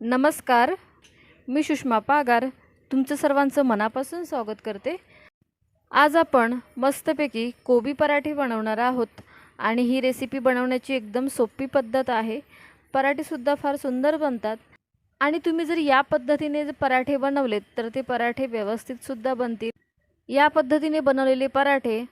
नमस्कार मी सुषमा पागार तुमचं सर्वांचं मनापासून स्वागत करते. आज आपण मस्तपैकी कोबी पराठे बनवणार आहोत आणि ही रेसिपी बनवण्याची एकदम सोपी पद्धत आहे. पराठेसुद्धा फार सुंदर बनतात आणि तुम्ही जर या पद्धतीने जर पराठे बनवलेत तर ते पराठे व्यवस्थितसुद्धा बनतील. या पद्धतीने बनवलेले पराठे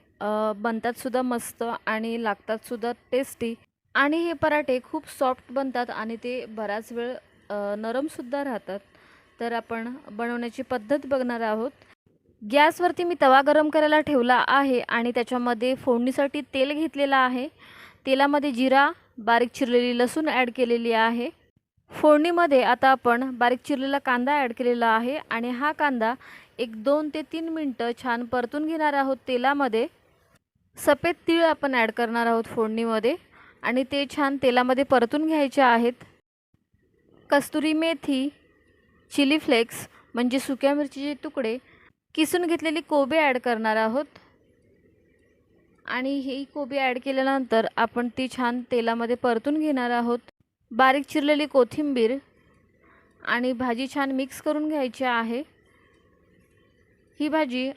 बनतातसुद्धा मस्त आणि लागतातसुद्धा टेस्टी आणि हे पराठे खूप सॉफ्ट बनतात आणि ते बराच वेळ नरमसुद्धा राहतात. तर आपण बनवण्याची पद्धत बघणार आहोत. गॅसवरती मी तवा गरम करायला ठेवला आहे आणि त्याच्यामध्ये फोडणीसाठी तेल घेतलेलं आहे. तेलामध्ये जिरा बारीक चिरलेली लसूण ॲड केलेली आहे. फोडणीमध्ये आता आपण बारीक चिरलेला कांदा ॲड केलेला आहे आणि हा कांदा एक दोन ते तीन मिनटं छान परतून घेणार आहोत तेलामध्ये. सफेद तीळ आपण ॲड करणार आहोत फोडणीमध्ये आणि ते छान तेलामध्ये परतून घ्यायचे आहेत. कस्तुरी मेथी चिली फ्लेक्स म्हणजे सुक्या मिरचीचे तुकडे किसून घेतलेली कोबी ॲड करणार आहोत. आणि ही कोबी ॲड केल्यानंतर आपण ती छान तेलामध्ये परतून घेणार आहोत. बारीक चिरलेली कोथिंबीर आणि भाजी छान मिक्स करून घ्यायची आहे. ही भाजी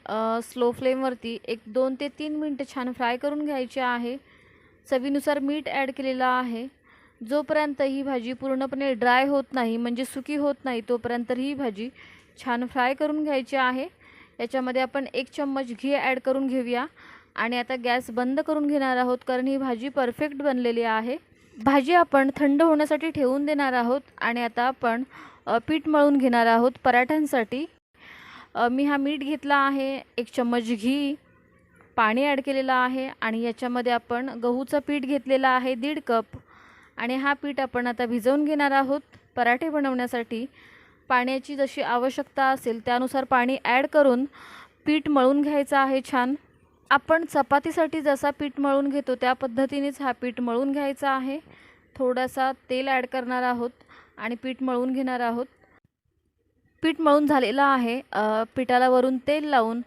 स्लो फ्लेमवरती एक दोन ते तीन मिनटं छान फ्राय करून घ्यायची आहे. चवीनुसार मीठ ॲड केलेलं आहे. जोपर्यंत ही भाजी पूर्णपणे ड्राय होत नाही म्हणजे सुकी होत नाही तोपर्यंत ही भाजी छान फ्राय करून घ्यायची आहे. याच्यामध्ये आपण एक चम्मच घी ॲड करून घेऊया. आणि आता गॅस बंद करून घेणार आहोत कारण ही भाजी परफेक्ट बनलेली आहे. भाजी आपण थंड होण्यासाठी ठेवून देणार आहोत आणि आता आपण पीठ मळून घेणार आहोत पराठ्यांसाठी. मी हा मीठ घेतला आहे एक चम्मच घी पाणी ॲड केलेलं आहे आणि याच्यामध्ये आपण गहूचं पीठ घेतलेलं आहे दीड कप. आणि हा पीठ आपण आता भिजवून घेणार आहोत. पराठे बनवण्यासाठी पाण्याची जशी आवश्यकता असेल त्यानुसार पाणी ॲड करून पीठ मळून घ्यायचं आहे छान. आपण चपातीसाठी जसा पीठ मळून घेतो त्या पद्धतीनेच हा पीठ मळून घ्यायचा आहे. थोडासा तेल ॲड करणार आहोत आणि पीठ मळून घेणार आहोत. पीठ मळून झालेलं आहे. पिठाला वरून तेल लावून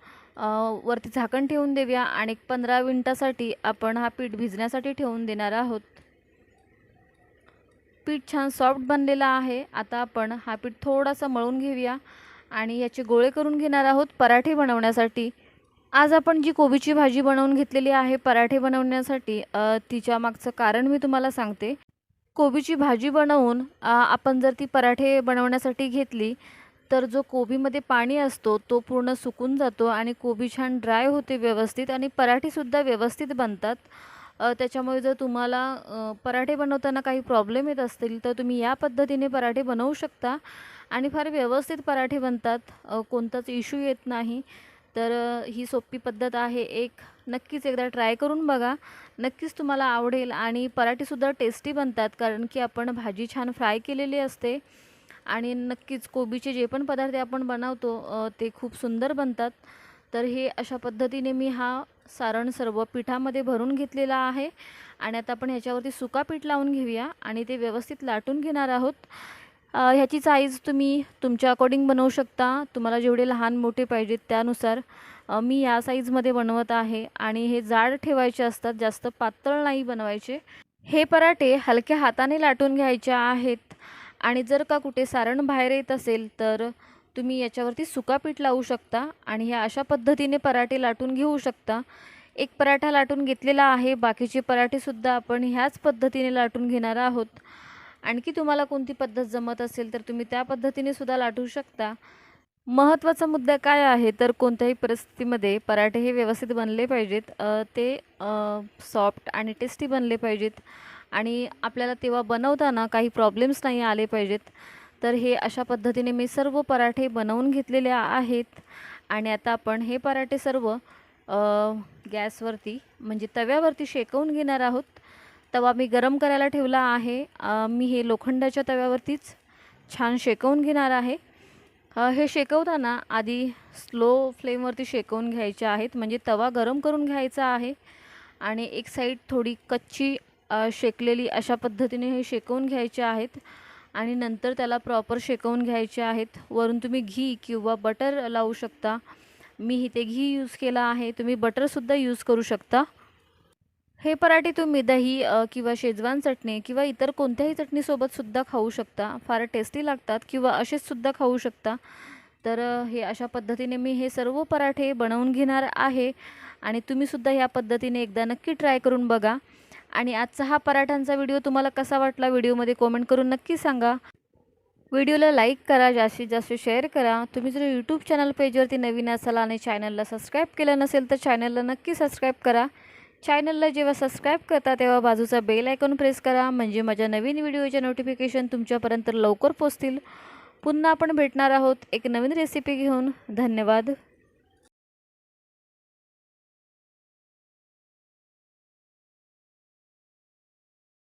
वरती झाकण ठेवून देऊया आणि एक पंधरा मिनटासाठी आपण हा पीठ भिजण्यासाठी ठेवून देणार आहोत. पीठ छान सॉफ्ट बनलेलं आहे. आता आपण हा पीठ थोडासा मळून घेऊया. आणि याचे गोळे करून घेणार आहोत पराठे बनवण्यासाठी. आज आपण जी कोबीची भाजी बनवून घेतलेली आहे पराठे बनवण्यासाठी तिच्या मागचं कारण मी तुम्हाला सांगते. कोबीची भाजी बनवून आपण जर ती पराठे बनवण्यासाठी घेतली तर जो कोबीमध्ये पाणी असतो तो पूर्ण सुकून जातो आणि कोबी छान ड्राय होते व्यवस्थित आणि पराठेसुद्धा व्यवस्थित बनतात. त्याच्यामुळे जर तुम्हाला पराठे बनवताना काही प्रॉब्लेम येत असतील तर तुम्ही या पद्धतीने पराठे बनवू शकता. आणि फार व्यवस्थित पराठे बनतात. कोणताच इश्यू येत नाही. तर ही सोपी पद्धत आहे. एक नक्कीच एकदा ट्राय करून बघा. नक्कीच तुम्हाला आवडेल आणि पराठेसुद्धा टेस्टी बनतात कारण की आपण भाजी छान फ्राय केलेली असते. आणि नक्कीच कोबीचे जे पण पदार्थ आपण बनवतो ते खूप सुंदर बनतात. तर हे अशा पद्धतीने मी हा सारण सर्व पिठामध्ये भरून घेतलेला आहे. आणि आता आपण ह्याच्यावरती सुका पीठ लावून घेऊया आणि ते व्यवस्थित लाटून घेणार आहोत. ह्याची साईज तुम्ही तुमच्या अकॉर्डिंग बनवू शकता. तुम्हाला जेवढे लहान मोठे पाहिजेत त्यानुसार मी या साईजमध्ये बनवत आहे. आणि हे जाड ठेवायचे असतात जास्त पातळ नाही बनवायचे. हे पराठे हलक्या हाताने लाटून घ्यायचे आहेत. आणि जर का कुठे सारण बाहेर येत असेल तर तुम्ही याच्यावरती सुका पीठ लावू शकता आणि ह्या अशा पद्धतीने पराठे लाटून घेऊ शकता. एक पराठा लाटून घेतलेला आहे. बाकीचे पराठेसुद्धा आपण ह्याच पद्धतीने लाटून घेणार आहोत. आणखी तुम्हाला कोणती पद्धत जमत असेल तर तुम्ही त्या पद्धतीने सुद्धा लाटू शकता. महत्त्वाचा मुद्दा काय आहे? तर कोणत्याही परिस्थितीमध्ये पराठे हे व्यवस्थित बनले पाहिजेत. ते सॉफ्ट आणि टेस्टी बनले पाहिजेत. आणि आपल्याला तेव्हा बनवताना काही प्रॉब्लेम्स नाही आले पाहिजेत. तर हे अशा पद्धतीने मी सर्व पराठे बनवून घेतलेले आहेत. आणि आता आपण हे पराठे सर्व गॅसवरती म्हणजे तव्यावरती शेकवून घेणार आहोत. तवा मी गरम करायला ठेवला आहे. मी हे लोखंडाच्या तव्यावरतीच छान शेकवून घेणार आहे. हे शेकवताना आधी स्लो फ्लेमवरती शेकवून घ्यायचे आहेत. म्हणजे तवा गरम करून घ्यायचा आहे. आणि एक साईड थोडी कच्ची शेकलेली अशा पद्धतीने हे शेकवून घ्यायचे आहेत. आणि नंतर त्याला प्रॉपर शेकवून घ्यायचे आहेत. वरून तुम्ही घी किंवा बटर लावू शकता. मी इथे घी यूज केला आहे. तुम्ही बटरसुद्धा यूज करू शकता. हे पराठे तुम्ही दही किंवा शेजवान चटणी किंवा इतर कोणत्याही चटणीसोबतसुद्धा खाऊ शकता. फार टेस्टी लागतात किंवा असेचसुद्धा खाऊ शकता. तर हे अशा पद्धतीने मी हे सर्व पराठे बनवून घेणार आहे. आणि तुम्हीसुद्धा ह्या पद्धतीने एकदा नक्की ट्राय करून बघा. आणि आजचा हा पराठ्यांचा व्हिडिओ तुम्हाला कसा वाटला व्हिडिओमध्ये कॉमेंट करून नक्की सांगा. व्हिडिओला लाईक करा जास्तीत जास्त शेअर करा. तुम्ही जर यूट्यूब चॅनल पेजवरती नवीन असाल आणि चॅनलला सबस्क्राईब केलं नसेल तर चॅनलला नक्की सबस्क्राईब करा. चॅनलला जेव्हा सबस्क्राईब करता तेव्हा बाजूचा बेल आयकॉन प्रेस करा. म्हणजे माझ्या नवीन व्हिडिओचे नोटिफिकेशन तुमच्यापर्यंत लवकर पोचतील पुन्हा आपण भेटणार आहोत एक नवीन रेसिपी घेऊन. धन्यवाद.